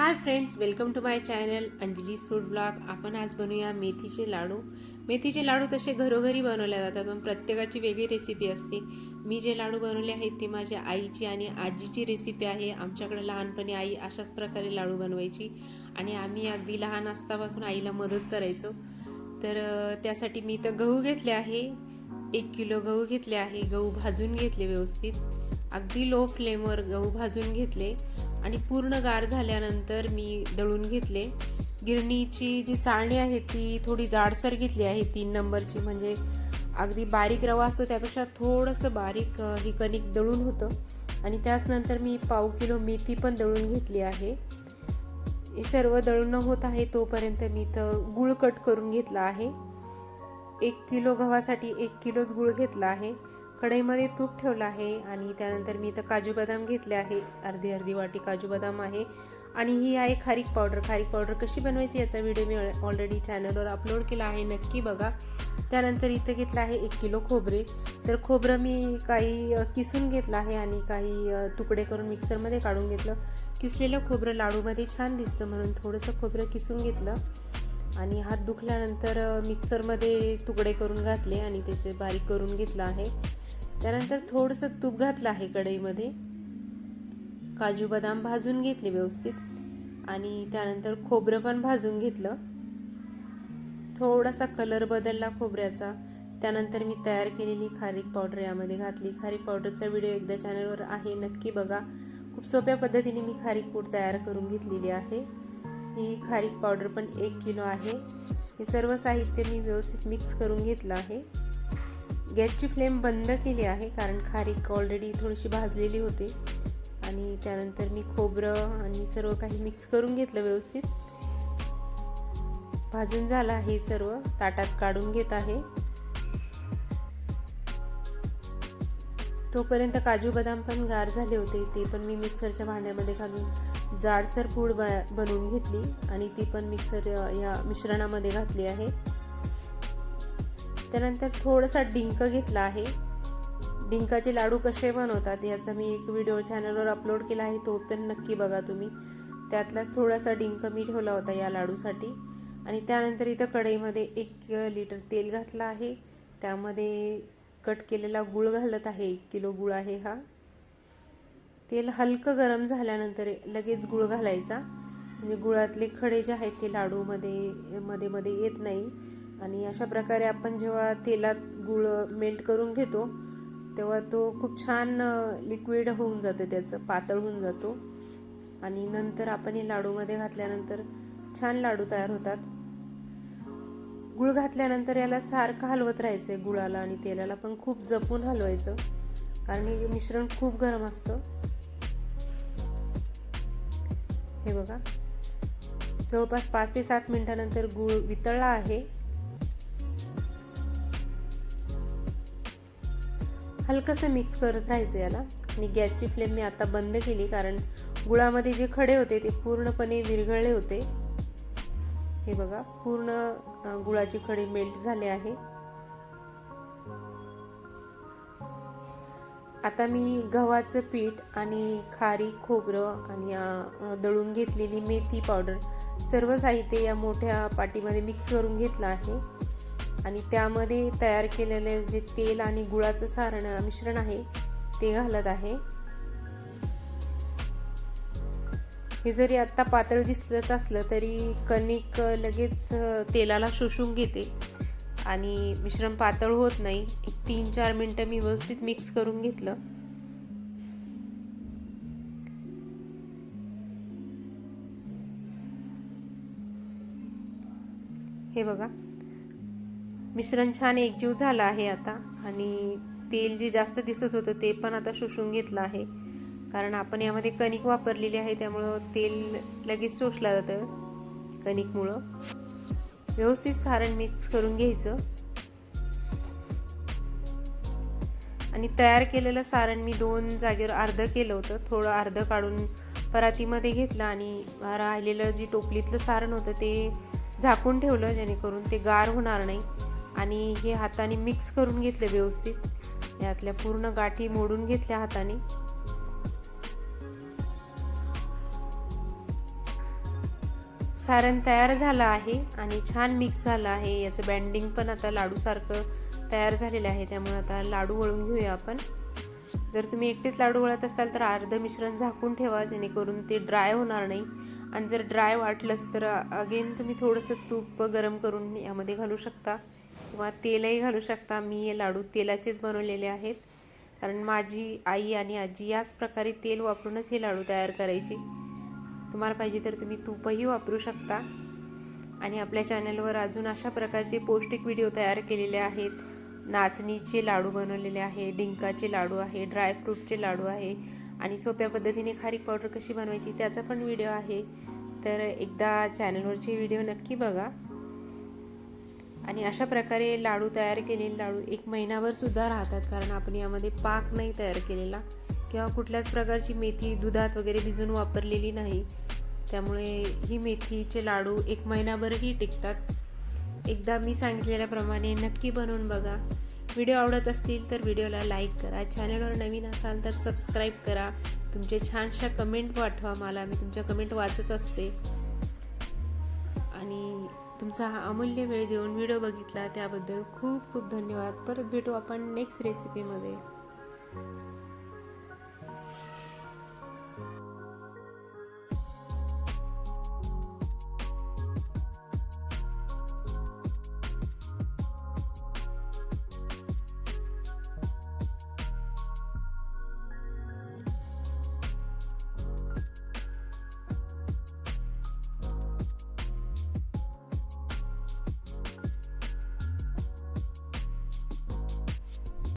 Hi friends welcome to my channel Anjali's food blog. आपण आज बनवूया मेथीचे लाडू. मेथीचे लाडू तसे घरोघरी बनवले जातात पण प्रत्येकाची वेगळी रेसिपी असते. मी जे लाडू बनवले आहेत ते माझ्या आईची आणि आजीची रेसिपी आहे. आमच्याकडे लहानपणी आई अशाच प्रकारे लाडू बनवायची आणि आम्ही अगदी लहान असतापासून आईला मदत करायचो. तर त्यासाठी मी तर गहू घेतले आहे. एक किलो गहू घेतले आहे. गहू भाजून घेतले व्यवस्थित. अगदी लो फ्लेमवर गहू भाजून घेतले. आणि पूर्ण गार झाल्यानंतर मी दळून घेतले. गिरणीची जी चाळणी आहे ती थोडी जाडसर घेतली आहे तीन नंबरची. म्हणजे अगदी बारीक रवा असतो त्यापेक्षा थोडंसं बारीक ही कणिक दळून होतं. आणि त्याच नंतर मी पाव किलो मेथी पण दळून घेतली आहे. हे सर्व दळून होत आहे तोपर्यंत मी तर गुळ कट करून घेतला आहे. एक किलो गव्हासाठी एक किलोच गुळ घेतला आहे. कढईमध्ये तूप ठेवलं आहे आणि त्यानंतर मी इथं काजू बदाम घेतले आहे. अर्धी अर्धी वाटी काजू बदाम आहे. आणि ही आहे खारीक पावडर. खारीक पावडर कशी बनवायची याचा व्हिडिओ मी ऑलरेडी चॅनलवर अपलोड केला आहे. नक्की बघा. त्यानंतर इथं घेतलं आहे एक किलो खोबरे. तर खोबरं मी काही किसून घेतलं आहे आणि काही तुकडे करून मिक्सरमध्ये काढून घेतलं. किसलेलं खोबरं लाडूमध्ये छान दिसतं म्हणून थोडंसं खोबरं किसून घेतलं. आणि हात दुखल्यानंतर मिक्सरमध्ये तुकडे करून घातले आणि त्याचे बारीक करून घेतलं आहे. त्यानंतर थोडंसं तूप घातलं आहे कढईमध्ये. काजू बदाम भाजून घेतले व्यवस्थित. आणि त्यानंतर खोबरं पण भाजून घेतलं. थोडासा कलर बदलला खोबऱ्याचा. त्यानंतर मी तयार केलेली खारीक पावडर यामध्ये घातली. खारीक पावडरचा व्हिडिओ एकदा चॅनलवर आहे नक्की बघा. खूप सोप्या पद्धतीने मी खारीक पूड तयार करून घेतलेली आहे. ही खारीक पावडर पण एक किलो आहे. हे सर्व साहित्य मी व्यवस्थित मिक्स करून घेतलं आहे. गॅसची फ्लेम बंद केली आहे कारण खारीक ऑलरेडी थोडीशी भाजलेली होती. आणि त्यानंतर मी खोबरं आणि सर्व काही मिक्स करून घेतलं व्यवस्थित. भाजून झालं आहे सर्व. ताटात काढून घेत आहे. तोपर्यंत काजू बदाम पण गार झाले होते. ते पण मी मिक्सरच्या भांड्यामध्ये घालून जाडसर पूड ब बनवून घेतली आणि ती पण मिक्सर या मिश्रणामध्ये घातली आहे. त्यानंतर थोडासा डिंक घेतला आहे. डिंकाचे लाडू कसे बनवतात याचा मी एक व्हिडिओ चॅनलवर अपलोड केला आहे तो पण नक्की बघा तुम्ही. त्यातलाच थोडासा डिंक मी ठेवला होता या लाडूसाठी. आणि त्यानंतर इथं कढईमध्ये एक लिटर तेल घातलं आहे. त्यामध्ये कट केलेला गुळ घालत आहे एक किलो गुळ आहे हा. तेल हलकं गरम झाल्यानंतर लगेच गुळ घालायचा. म्हणजे गुळातले खडे जे आहेत ते लाडूमध्ये मध्ये मध्ये येत नाही. आणि अशा प्रकारे आपण जेव्हा तेलात गुळ मेल्ट करून घेतो तेव्हा तो खूप छान लिक्विड होऊन जातं त्याचं पातळ होऊन जातो. आणि नंतर आपण हे लाडूमध्ये घातल्यानंतर छान लाडू तयार होतात. गुळ घातल्यानंतर याला सारखं हलवत राहायचं आहे गुळाला आणि तेलाला पण खूप जपून हलवायचं. कारण हे मिश्रण खूप गरम असतं. हे बघा. जवळपास पाच ते सात मिनिटानंतर गुळ वितळला आहे. हलकंसं मिक्स करत राहायचं याला. आणि गॅसची फ्लेम मी आता बंद केली कारण गुळामध्ये जे खडे होते ते पूर्णपणे विरघळले होते. हे बघा पूर्ण गुळाचे खडे मेल्ट झाले आहे. आता मी गव्हाचं पीठ आणि खारी खोबरं आणि दळून घेतलेली मेथी पावडर सर्व साहित्य या मोठ्या पाटीमध्ये मिक्स करून घेतलं आहे. आणि त्यामध्ये तयार केलेले जे तेल आणि गुळाचं सारण मिश्रण आहे ते घालत आहे. हे जरी आत्ता पातळ दिसत असलं तरी कणिक लगेच तेलाला शोषून घेते. आणि मिश्रण पातळ होत नाही. एक तीन चार मिनटं मी व्यवस्थित मिक्स करून घेतलं. हे बघा. मिश्रण छान एकजीव झालं आहे आता. आणि तेल जे जास्त दिसत होतं ते पण आता शोषून घेतलं आहे. कारण आपण यामध्ये कणिक वापरलेली आहे त्यामुळं तेल लगेच शोषलं जातं कणिकमुळं. व्यवस्थित सारण मिक्स करून घ्यायचं. आणि तयार केलेलं सारण मी दोन जागेवर अर्धं केलं होतं. थोडं अर्धं काढून परातीमध्ये घेतलं आणि राहिलेलं जी टोपलीतलं सारण होतं ते झाकून ठेवलं जेणेकरून ते गार होणार नाही. आणि हे हाताने मिक्स करून घेतलं व्यवस्थित. यातल्या पूर्ण गाठी मोडून घेतल्या हाताने. सारण तयार झालं आहे आणि छान मिक्स झालं आहे. याचं बँडिंग पण आता लाडूसारखं तयार झालेलं आहे. त्यामुळे आता लाडू वळून घेऊया आपण. जर तुम्ही एकटेच लाडू वळत असाल तर अर्ध मिश्रण झाकून ठेवा जेणेकरून ते ड्राय होणार नाही. आणि जर ड्राय वाटलंच तर अगेन तुम्ही थोडंसं तूप गरम करून यामध्ये घालू शकता किंवा तेलही घालू शकता. मी हे लाडू तेलाचेच बनवलेले आहेत. कारण माझी आई आणि आजी याच प्रकारे तेल वापरूनच हे लाडू तयार करायची. तुम्हाला पाहिजे तर तुम्ही तूपही वापरू शकता. आणि आपल्या चॅनलवर अजून अशा प्रकारचे पौष्टिक व्हिडिओ तयार केलेले आहेत. नाचणीचे लाडू बनवलेले आहे डिंकाचे लाडू आहे ड्रायफ्रूटचे लाडू आहे आणि सोप्या पद्धतीने खारीक पावडर कशी बनवायची त्याचा पण व्हिडिओ आहे. तर एकदा चॅनलवरचे व्हिडिओ नक्की बघा. आणि अशा प्रकारे लाडू तयार केलेले लाडू एक महिनाभर सुद्धा राहतात कारण आपण यामध्ये पाक नाही तयार केलेला. किंवा कुठल्याच प्रकारची मेथी दुधात वगैरे भिजून वापरलेली नाही. त्यामुळे ही मेथीचे लाडू एक महिनाभरही टिकतात. एकदा मी सांगितलेल्याप्रमाणे नक्की बनवून बघा. व्हिडिओ आवडत असतील तर व्हिडिओला लाईक करा. चॅनलवर नवीन असाल तर सबस्क्राईब करा. तुमचे छानशा कमेंट पाठवा मला. मी तुमच्या कमेंट वाचत असते. आणि तुमचा हा अमूल्य वेळ देऊन व्हिडिओ बघितला त्याबद्दल खूप खूप धन्यवाद. परत भेटू आपण नेक्स्ट रेसिपीमध्ये